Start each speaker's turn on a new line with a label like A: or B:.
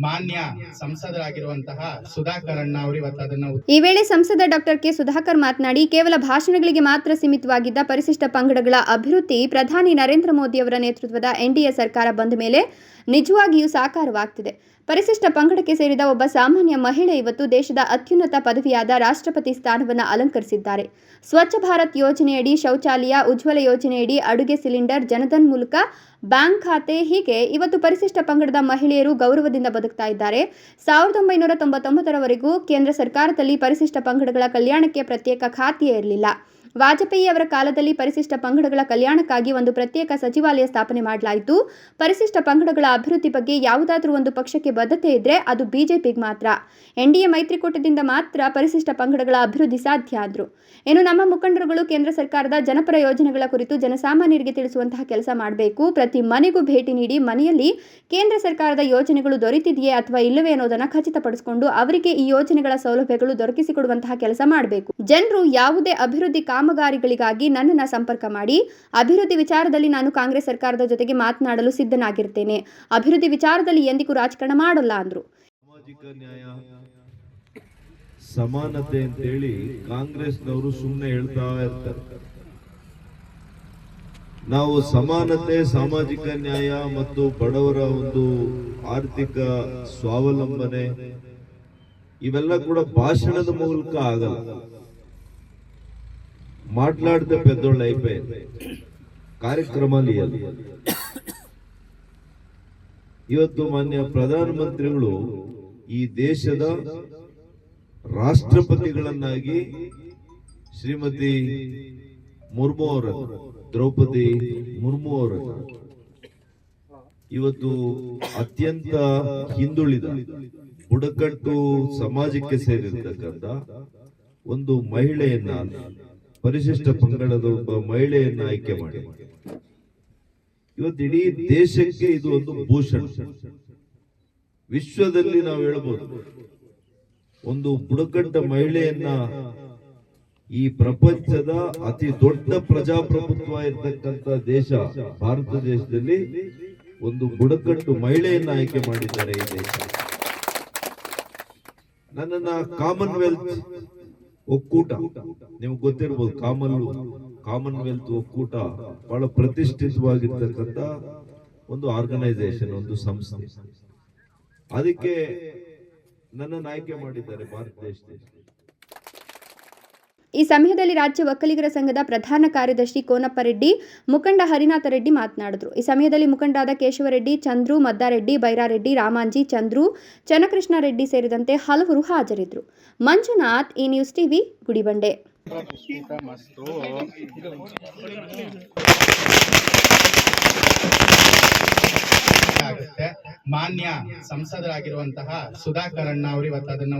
A: ಮಾನ್ಯ ಸಂಸದರಾಗಿರುವಂತಹ ಸುಧಾಕರ್ ಅವರು
B: ಈ ವೇಳೆ ಸಂಸದ ಡಾಕ್ಟರ್ ಕೆ ಸುಧಾಕರ್ ಮಾತನಾಡಿ, ಕೇವಲ ಭಾಷಣಗಳಿಗೆ ಮಾತ್ರ ಸೀಮಿತವಾಗಿದ್ದ ಪರಿಶಿಷ್ಟ ಪಂಗಡಗಳ ಅಭಿವೃದ್ಧಿ ಪ್ರಧಾನಿ ನರೇಂದ್ರ ಮೋದಿ ಅವರ ನೇತೃತ್ವದ ಎನ್ಡಿಎ ಸರ್ಕಾರ ಬಂದ ಮೇಲೆ ನಿಜವಾಗಿಯೂ ಸಾಕಾರವಾಗ್ತಿದೆ. ಪರಿಶಿಷ್ಟ ಪಂಗಡಕ್ಕೆ ಸೇರಿದ ಒಬ್ಬ ಸಾಮಾನ್ಯ ಮಹಿಳೆ ಇವತ್ತು ದೇಶದ ಅತ್ಯುನ್ನತ ಪದವಿಯಾದ ರಾಷ್ಟ್ರಪತಿ ಸ್ಥಾನವನ್ನು ಅಲಂಕರಿಸಿದ್ದಾರೆ. ಸ್ವಚ್ಛ ಭಾರತ್ ಯೋಜನೆಯಡಿ, ಶೌಚಾಲಯ, ಉಜ್ವಲ ಯೋಜನೆಯಡಿ ಅಡುಗೆ ಸಿಲಿಂಡರ್, ಜನಧನ್ ಮೂಲಕ ಬ್ಯಾಂಕ್ ಖಾತೆ, ಹೀಗೆ ಇವತ್ತು ಪರಿಶಿಷ್ಟ ಪಂಗಡದ ಮಹಿಳೆಯರು ಗೌರವದಿಂದ ಬದುಕ್ತಾ ಇದ್ದಾರೆ. ಸಾವಿರದ ಒಂಬೈನೂರ ತೊಂಬತ್ತೊಂಬತ್ತರವರೆಗೂ ಕೇಂದ್ರ ಸರ್ಕಾರದಲ್ಲಿ ಪರಿಶಿಷ್ಟ ಪಂಗಡಗಳ ಕಲ್ಯಾಣಕ್ಕೆ ಪ್ರತ್ಯೇಕ ಖಾತೆಯೇ ಇರಲಿಲ್ಲ. ವಾಜಪೇಯಿ ಅವರ ಕಾಲದಲ್ಲಿ ಪರಿಶಿಷ್ಟ ಪಂಗಡಗಳ ಕಲ್ಯಾಣಕ್ಕಾಗಿ ಒಂದು ಪ್ರತ್ಯೇಕ ಸಚಿವಾಲಯ ಸ್ಥಾಪನೆ ಮಾಡಲಾಯಿತು. ಪರಿಶಿಷ್ಟ ಪಂಗಡಗಳ ಅಭಿವೃದ್ಧಿ ಬಗ್ಗೆ ಯಾವುದಾದ್ರೂ ಒಂದು ಪಕ್ಷಕ್ಕೆ ಬದ್ಧತೆ ಇದ್ರೆ ಅದು ಬಿಜೆಪಿಗೆ ಮಾತ್ರ. ಎನ್ಡಿಎ ಮೈತ್ರಿಕೂಟದಿಂದ ಮಾತ್ರ ಪರಿಶಿಷ್ಟ ಪಂಗಡಗಳ ಅಭಿವೃದ್ಧಿ ಸಾಧ್ಯ ಆದ್ರು. ಇನ್ನು ನಮ್ಮ ಮುಖಂಡರುಗಳು ಕೇಂದ್ರ ಸರ್ಕಾರದ ಜನಪರ ಯೋಜನೆಗಳ ಕುರಿತು ಜನಸಾಮಾನ್ಯರಿಗೆ ತಿಳಿಸುವಂತಹ ಕೆಲಸ ಮಾಡಬೇಕು. ಪ್ರತಿ ಮನೆಗೂ ಭೇಟಿ ನೀಡಿ ಮನೆಯಲ್ಲಿ ಕೇಂದ್ರ ಸರ್ಕಾರದ ಯೋಜನೆಗಳು ದೊರೆತಿದೆಯೇ ಅಥವಾ ಇಲ್ಲವೇ ಅನ್ನೋದನ್ನು ಖಚಿತಪಡಿಸಿಕೊಂಡು ಅವರಿಗೆ ಈ ಯೋಜನೆಗಳ ಸೌಲಭ್ಯಗಳು ದೊರಕಿಸಿಕೊಡುವಂತಹ ಕೆಲಸ ಮಾಡಬೇಕು. ಜನರು ಯಾವುದೇ ಅಭಿವೃದ್ಧಿ ಕಾಮಗಾರಿಗಳಿಗಾಗಿ ನನ್ನನ್ನು ಸಂಪರ್ಕ ಮಾಡಿ, ಅಭಿವೃದ್ಧಿ ವಿಚಾರದಲ್ಲಿ ನಾನು ಕಾಂಗ್ರೆಸ್ ಸರ್ಕಾರದ ಜೊತೆಗೆ ಮಾತನಾಡಲು ಸಿದ್ಧನಾಗಿರ್ತೇನೆ. ಅಭಿವೃದ್ಧಿ ವಿಚಾರದಲ್ಲಿ ಎಂದಿಗೂ ರಾಜಕಾರಣ ಮಾಡಲ್ಲ ಅಂದ್ರು.
C: ಸಮಾನತೆ ಅಂತೇಳಿ ಕಾಂಗ್ರೆಸ್ನವರು ಸುಮ್ಮನೆ ಹೇಳ್ತಾ ಇರ್ತಾರೆ. ನಾವು ಸಮಾನತೆ, ಸಾಮಾಜಿಕ ನ್ಯಾಯ ಮತ್ತು ಬಡವರ ಒಂದು ಆರ್ಥಿಕ ಸ್ವಾವಲಂಬನೆ, ಇವೆಲ್ಲ ಕೂಡ ಭಾಷಣದ ಮೂಲಕ ಆಗಲ್ಲ. మాట్లాడితే పెద్దోళ్ళు అయిపోయింది ಕಾರ್ಯಕ್ರಮ ಇವತ್ತು ಮಾನ್ಯ ಪ್ರಧಾನಮಂತ್ರಿಗಳು ಈ ದೇಶದ ರಾಷ್ಟ್ರಪತಿಗಳನ್ನಾಗಿ ಶ್ರೀಮತಿ ಮುರ್ಮು ಅವರನ್ನು ದ್ರೌಪದಿ ಮುರ್ಮು ಅವರನ್ನು ಇವತ್ತು ಅತ್ಯಂತ ಹಿಂದುಳಿದ ಬುಡಕಟ್ಟು ಸಮಾಜಕ್ಕೆ ಸೇರಿರ್ತಕ್ಕಂಥ ಒಂದು ಮಹಿಳೆಯನ್ನ ಪರಿಶಿಷ್ಟ ಪಂಗಡದ ಒಬ್ಬ ಮಹಿಳೆಯನ್ನ ಆಯ್ಕೆ ಮಾಡಿ. ಇವತ್ತು ಇಡೀ ದೇಶಕ್ಕೆ ಇದು ಒಂದು ಭೂಷಣ. ವಿಶ್ವದಲ್ಲಿ ನಾವು ಹೇಳ್ಬೋದು, ಒಂದು ಬುಡಕಟ್ಟ ಮಹಿಳೆಯನ್ನ ಈ ಪ್ರಪಂಚದ ಅತಿ ದೊಡ್ಡ ಪ್ರಜಾಪ್ರಭುತ್ವ ಇರತಕ್ಕಂತ ದೇಶ ಭಾರತ ದೇಶದಲ್ಲಿ ಒಂದು ಬುಡಕಟ್ಟು ಮಹಿಳೆಯನ್ನ ಆಯ್ಕೆ ಮಾಡಿದ್ದಾರೆ ಈ ದೇಶ. ನನ್ನನ್ನ ಕಾಮನ್ವೆಲ್ತ್ ಒಕ್ಕೂಟ. ನಿಮ್ಗೆ ಗೊತ್ತಿರ್ಬೋದು ಕಾಮನ್ ಕಾಮನ್ವೆಲ್ತ್ ಒಕ್ಕೂಟ ಬಹಳ ಪ್ರತಿಷ್ಠಿತವಾಗಿರ್ತಕ್ಕಂಥ ಒಂದು ಆರ್ಗನೈಸೇಷನ್ ಒಂದು ಸಂಸ್ಥೆ. ಅದಕ್ಕೆ ನನ್ನನ್ನು ಆಯ್ಕೆ ಮಾಡಿದ್ದಾರೆ ಭಾರತ ದೇಶದಲ್ಲಿ.
B: ಈ ಸಮಯದಲ್ಲಿ ರಾಜ್ಯ ಒಕ್ಕಲಿಗರ ಸಂಘದ ಪ್ರಧಾನ ಕಾರ್ಯದರ್ಶಿ ಕೋನಪ್ಪ ರೆಡ್ಡಿ, ಮುಖಂಡ ಹರಿನಾಥ ರೆಡ್ಡಿ ಮಾತನಾಡಿದರು. ಈ ಸಮಯದಲ್ಲಿ ಮುಖಂಡರಾದ ಕೇಶವರೆಡ್ಡಿ, ಚಂದ್ರು, ಮದ್ದಾರೆಡ್ಡಿ, ಬೈರಾರೆಡ್ಡಿ, ರಾಮಾಂಜಿ, ಚಂದ್ರು, ಚನ್ನಕೃಷ್ಣ ರೆಡ್ಡಿ ಸೇರಿದಂತೆ ಹಲವರು ಹಾಜರಿದ್ದರು ಮಂಜುನಾಥ್, ಈ ನ್ಯೂಸ್ ಟಿವಿ, ಗುಡಿಬಂಡೆ.
A: ಮಾನ್ಯ ಸಂಸದರಾಗಿರುವಂತಹ ಸುಧಾಕರ್ ಅಣ್ಣ ಅವರು ಇವತ್ತು ಅದನ್ನ